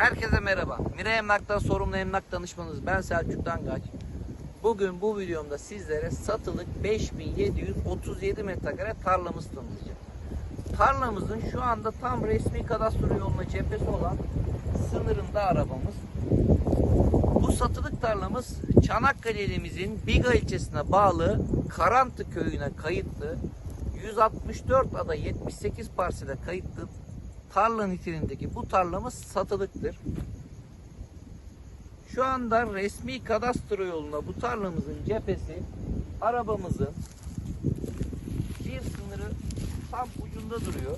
Herkese merhaba. Mire Emlak'tan sorumlu emlak danışmanınız ben Selçuk Dangaç. Bugün bu videomda sizlere satılık 5737 metrekare tarlamız tanıtacağım. Tarlamızın şu anda tam resmi kadastro yoluna cephesi olan sınırında arabamız. Bu satılık tarlamız Çanakkale ilimizin Biga ilçesine bağlı Karantı köyüne kayıtlı 164 ada 78 parsele kayıtlı tarla niteliğindeki bu tarlamız satılıktır. Şu anda resmi kadastro yoluna bu tarlamızın cephesi arabamızın bir sınırı tam ucunda duruyor.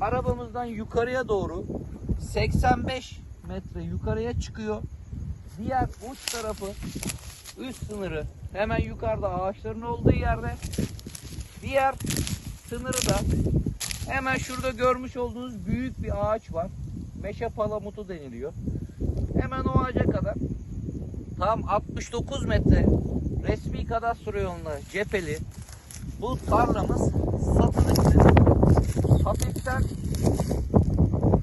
Arabamızdan yukarıya doğru 85 metre yukarıya çıkıyor. Diğer uç tarafı üst sınırı hemen yukarıda ağaçların olduğu yerde. Diğer sınırı da hemen şurada görmüş olduğunuz büyük bir ağaç var. Meşe palamutu deniliyor. Hemen o ağaca kadar tam 69 metre resmi kadastro yoluna cepheli bu tarlamız satılıktır. Hafiften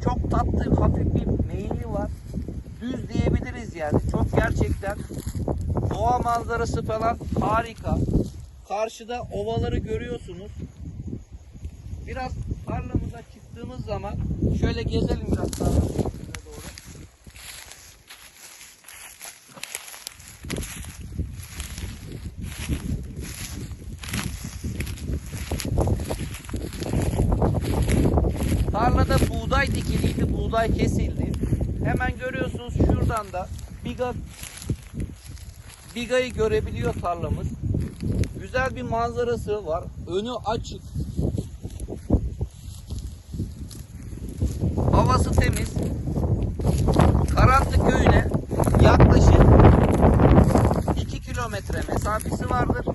çok tatlı hafif bir meyili var. Düz diyebiliriz yani. Çok gerçekten doğa manzarası falan harika. Karşıda ovaları görüyorsunuz. Biraz tarlamıza çıktığımız zaman şöyle gezelim biraz doğru. Tarlada buğday dikiliydi, buğday kesildi. Hemen görüyorsunuz şuradan da biga bigayı görebiliyor tarlamız. Güzel bir manzarası var. Önü açık. Mesafesi vardır.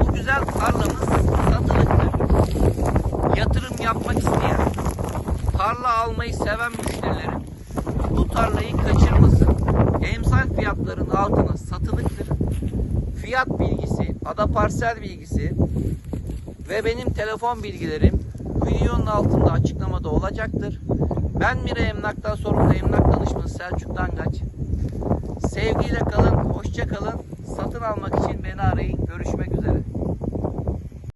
Bu güzel tarlamız satılıktır. Yatırım yapmak isteyen, tarla almayı seven müşterilerin bu tarlayı kaçırmasın. Emsal fiyatların altına satılıktır. Fiyat bilgisi, ada parsel bilgisi ve benim telefon bilgilerim videonun altında açıklamada olacaktır. Ben Mire Emlak'tan sorumlu emlak danışmanı Selçuk Dangaç. Sevgiyle kalın, hoşça kalın. Satın almak